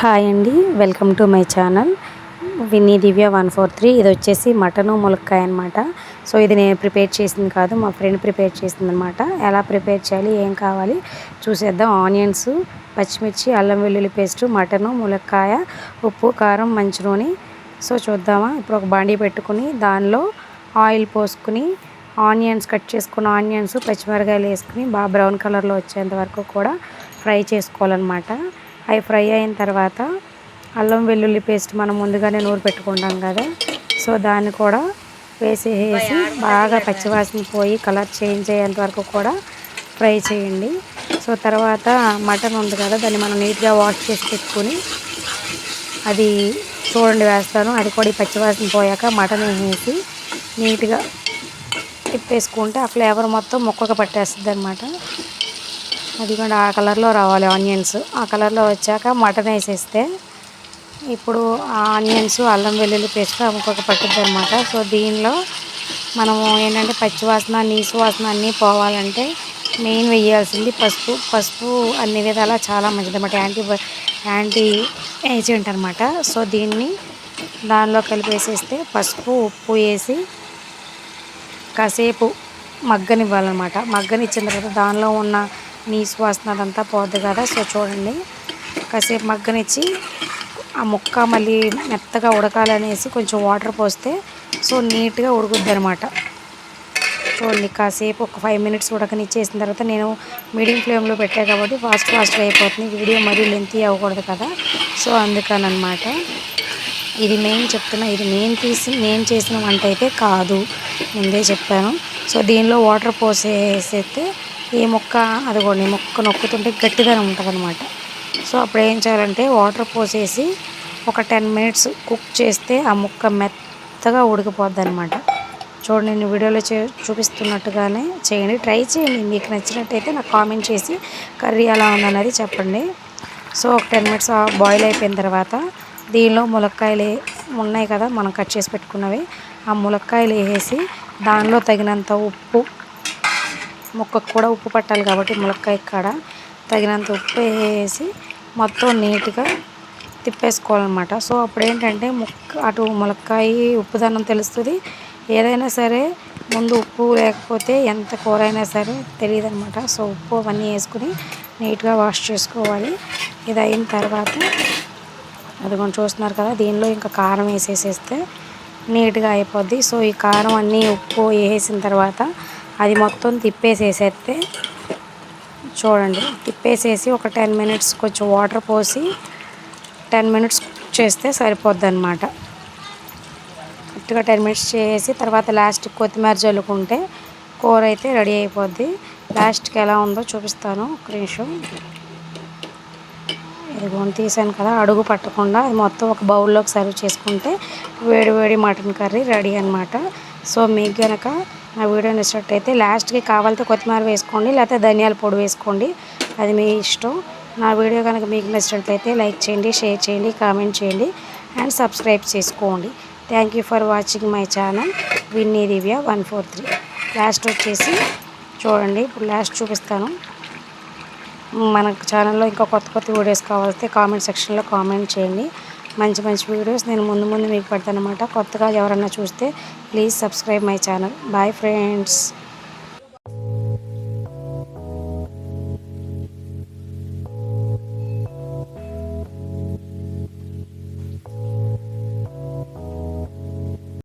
Hi అండి. Welcome to my channel. Vinny Divya one four three. ఇది వచ్చేసి mutton ములక్కాయ అనమాట సో ఇది నేను ప్రిపేర్ చేసింది కాదు మా ఫ్రెండ్ ప్రిపేర్ చేసింది అనమాట ఎలా ప్రిపేర్ చేయాలి ఏం కావాలి చూసేద్దాం. ఆనియన్స్ పచ్చిమిర్చి అల్లం వెల్లుల్లి పేస్టు మటను ములక్కాయ ఉప్పు కారం మంచి నూనె సో చూద్దామా. ఇప్పుడు ఒక బాండీ పెట్టుకుని దానిలో ఆయిల్ పోసుకుని ఆనియన్స్ కట్ చేసుకున్న ఆనియన్స్ పచ్చిమిరకాయలు వేసుకుని బాగా బ్రౌన్ కలర్లో వచ్చేంత వరకు కూడా ఫ్రై చేసుకోవాలన్నమాట. అవి ఫ్రై అయిన తర్వాత అల్లం వెల్లుల్లి పేస్ట్ మనం ముందుగానే నూరు పెట్టుకుంటాం కదా. సో దాన్ని కూడా వేసేసి బాగా పచ్చివాసన పోయి కలర్ చేంజ్ అయ్యేంత వరకు కూడా ఫ్రై చేయండి. సో తర్వాత మటన్ ఉంది కదా దాన్ని మనం నీట్గా వాష్ చేసి పెట్టుకుని అది చూడండి వేస్తాను. అది కూడా ఈ పచ్చివాసన పోయాక మటన్ వేసి నీట్గా తిప్పేసుకుంటే ఆ ఫ్లేవర్ మొత్తం మొక్కకు పట్టేస్తుంది అనమాట అది కూడా ఆ కలర్లో రావాలి ఆనియన్స్. ఆ కలర్లో వచ్చాక మటన్ వేసేస్తే ఇప్పుడు ఆ ఆనియన్స్ అల్లం వెల్లుల్లి పేస్ట్ ఇంకొక పట్టుద్ది అనమాట సో దీనిలో మనము ఏంటంటే పచ్చివాసన నీసు వాసన అన్నీ పోవాలంటే మెయిన్ వేయాల్సింది పసుపు. పసుపు అన్ని విధాలా చాలా మంచిది అనమాట యాంటీ యాంటీ ఏజెంట్ అనమాట సో దీన్ని దానిలో కలిపేసేస్తే పసుపు ఉప్పు వేసి కాసేపు మగ్గనివ్వాలన్నమాట. మగ్గనిచ్చిన తర్వాత దానిలో ఉన్న నీసు వాసన అదంతా పోద్ది కదా. సో చూడండి కాసేపు మగ్గనిచ్చి ఆ ముక్క మళ్ళీ మెత్తగా ఉడకాలనేసి కొంచెం వాటర్ పోస్తే సో నీట్గా ఉడుకుద్ది అనమాట చూడండి కాసేపు ఒక ఫైవ్ మినిట్స్ ఉడకనిచ్చేసిన తర్వాత నేను మీడియం ఫ్లేమ్లో పెట్టా కాబట్టి ఫాస్ట్ ఫాస్ట్గా అయిపోతుంది. వీడియో మరీ లెంతీ అవ్వకూడదు కదా. సో అందుకని అనమాట ఇది మెయిన్ చెప్తున్నా ఇది నేను తీసి నేను చేసిన వంట అయితే కాదు. ముందే చెప్పాను. సో దీనిలో వాటర్ పోసేసేస్తే ఈ ముక్క అదిగోండి ముక్క నొక్కుతుంటే గట్టిగానే ఉంటుంది అనమాట సో అప్పుడు ఏం చేయాలంటే వాటర్ పోసేసి ఒక టెన్ మినిట్స్ కుక్ చేస్తే ఆ ముక్క మెత్తగా ఉడికిపోద్ది అనమాట చూడండి నేను వీడియోలో చే చూపిస్తున్నట్టుగానే చేయండి. ట్రై చేయండి. మీకు నచ్చినట్టయితే నాకు కామెంట్ చేసి కర్రీ ఎలా ఉందన్నది చెప్పండి. సో ఒక టెన్ మినిట్స్ బాయిల్ అయిపోయిన తర్వాత దీనిలో ములక్కాయలు ఉన్నాయి కదా మనం కట్ చేసి పెట్టుకున్నవి. ఆ ములక్కాయలు వేసేసి దానిలో తగినంత ఉప్పు ముక్కకు కూడా ఉప్పు పట్టాలి కాబట్టి ములక్కాయ కాడ తగినంత ఉప్పు వేసి మొత్తం నీట్గా తిప్పేసుకోవాలన్నమాట. సో అప్పుడు ఏంటంటే ముక్క అటు ములక్కాయ ఉప్పుదనం తెలుస్తుంది. ఏదైనా సరే ముందు ఉప్పు లేకపోతే ఎంత కూర అయినా సరే తెలియదు అనమాట సో ఉప్పు అవన్నీ వేసుకుని నీట్గా వాష్ చేసుకోవాలి. ఇది అయిన తర్వాత అది కొంచెం చూస్తున్నారు కదా దీనిలో ఇంకా కారం వేసేసేస్తే నీట్గా అయిపోద్ది. సో ఈ కారం అన్నీ ఉప్పు వేసిన తర్వాత అది మొత్తం తిప్పేసేసేస్తే చూడండి తిప్పేసేసి ఒక టెన్ మినిట్స్ కొంచెం వాటర్ పోసి టెన్ మినిట్స్ కుక్ చేస్తే సరిపోద్ది అనమాట కరెక్ట్గా టెన్ మినిట్స్ చేసి తర్వాత లాస్ట్ కొత్తిమీర చల్లుకుంటే కూర అయితే రెడీ అయిపోద్ది. లాస్ట్కి ఎలా ఉందో చూపిస్తాను. ఒక నిమిషం. ఇదిగోని తీసాను కదా అడుగు పట్టకుండా అది మొత్తం ఒక బౌల్లోకి సర్వ్ చేసుకుంటే వేడి వేడి మటన్ కర్రీ రెడీ అనమాట సో మీకు కనుక నా వీడియో నచ్చినట్టయితే లాస్ట్కి కావాలితే కొత్తిమీర వేసుకోండి లేకపోతే ధనియాల పొడి వేసుకోండి అది మీ ఇష్టం. నా వీడియో కనుక మీకు నచ్చినట్లయితే లైక్ చేయండి షేర్ చేయండి కామెంట్ చేయండి అండ్ సబ్స్క్రైబ్ చేసుకోండి. Thank you for watching my channel Vinny Divya one four three. Last వచ్చేసి చూడండి ఇప్పుడు లాస్ట్ చూపిస్తాను. మన ఛానల్లో ఇంకా కొత్త కొత్త వీడియోస్ కావాల్సి కామెంట్ సెక్షన్లో కామెంట్ చేయండి. మంచి మంచి వీడియోస్ నేను ముందు ముందు మీకు పెడతాను అనమాట కొత్తగా ఎవరన్నా చూస్తే please subscribe my channel bye friends